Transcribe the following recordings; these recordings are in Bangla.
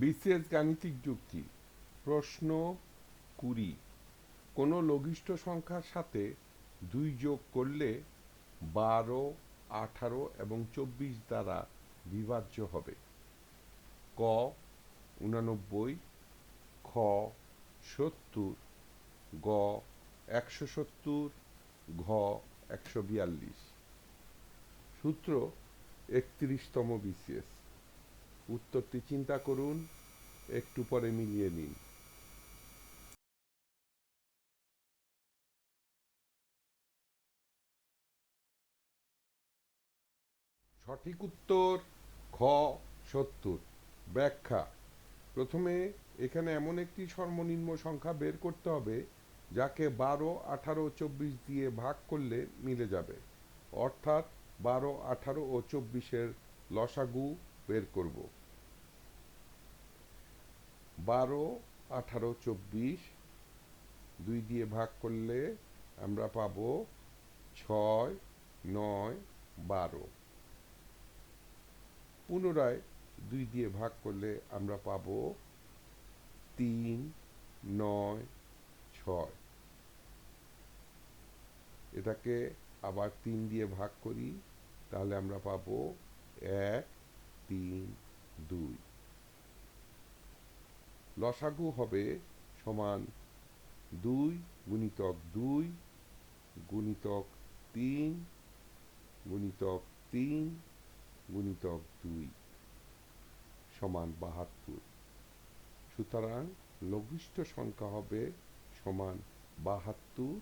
বিসিএস গাণিতিক যুক্তি। প্রশ্ন কুড়ি। কোনো লঘিষ্ঠ সংখ্যার সাথে দুই যোগ করলে বারো, আঠারো এবং চব্বিশ দ্বারা বিভাজ্য হবে। ক, উনানব্বই, খ, সত্তর, গ, একশো সত্তর, ঘ, একশো বিয়াল্লিশ। সূত্র একত্রিশতম বিসিএস। উত্তরটি চিন্তা করুন, একটু পরে মিলিয়ে নিন। সঠিক উত্তর, খ, সত্তর। ব্যাখ্যা। প্রথমে এখানে এমন একটি সর্বনিম্ন সংখ্যা বের করতে হবে, যাকে বারো, আঠারো, চব্বিশ দিয়ে ভাগ করলে মিলে যাবে। অর্থাৎ বারো, আঠারো ও চব্বিশের লসাগু বের করব। বারো, আঠারো, চব্বিশ, দুই দিয়ে ভাগ করলে আমরা পাব ছয়, নয়, বারো। পুনরায় দুই দিয়ে ভাগ করলে আমরা পাবো তিন, নয়, ছয়। এটাকে আবার তিন দিয়ে ভাগ করি, তাহলে আমরা পাবো এক তিন দুই লসাগু হবে সমান দুই গুণিতক দুই গুণিতক তিন গুণিতক তিন গুণিতক দুই সমান বাহাত্তর। সুতরাং লঘিষ্ঠ সংখ্যা হবে সমান বাহাত্তর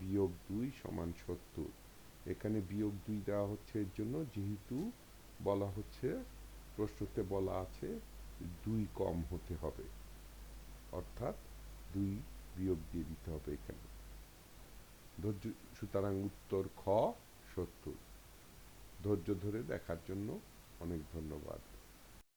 বিয়োগ দুই সমান সত্তর। এখানে বিয়োগ দুই দেওয়া হচ্ছে এর জন্য, যেহেতু বলা হচ্ছে, প্রশ্নতে বলা আছে দুই কম হতে হবে। অর্থাৎ দুই বিয়োগ দিয়ে দিতে হবে এখানে। ধৈর্য, সুতরাং উত্তর খ সত্তর। ধৈর্য ধরে দেখার জন্য অনেক ধন্যবাদ।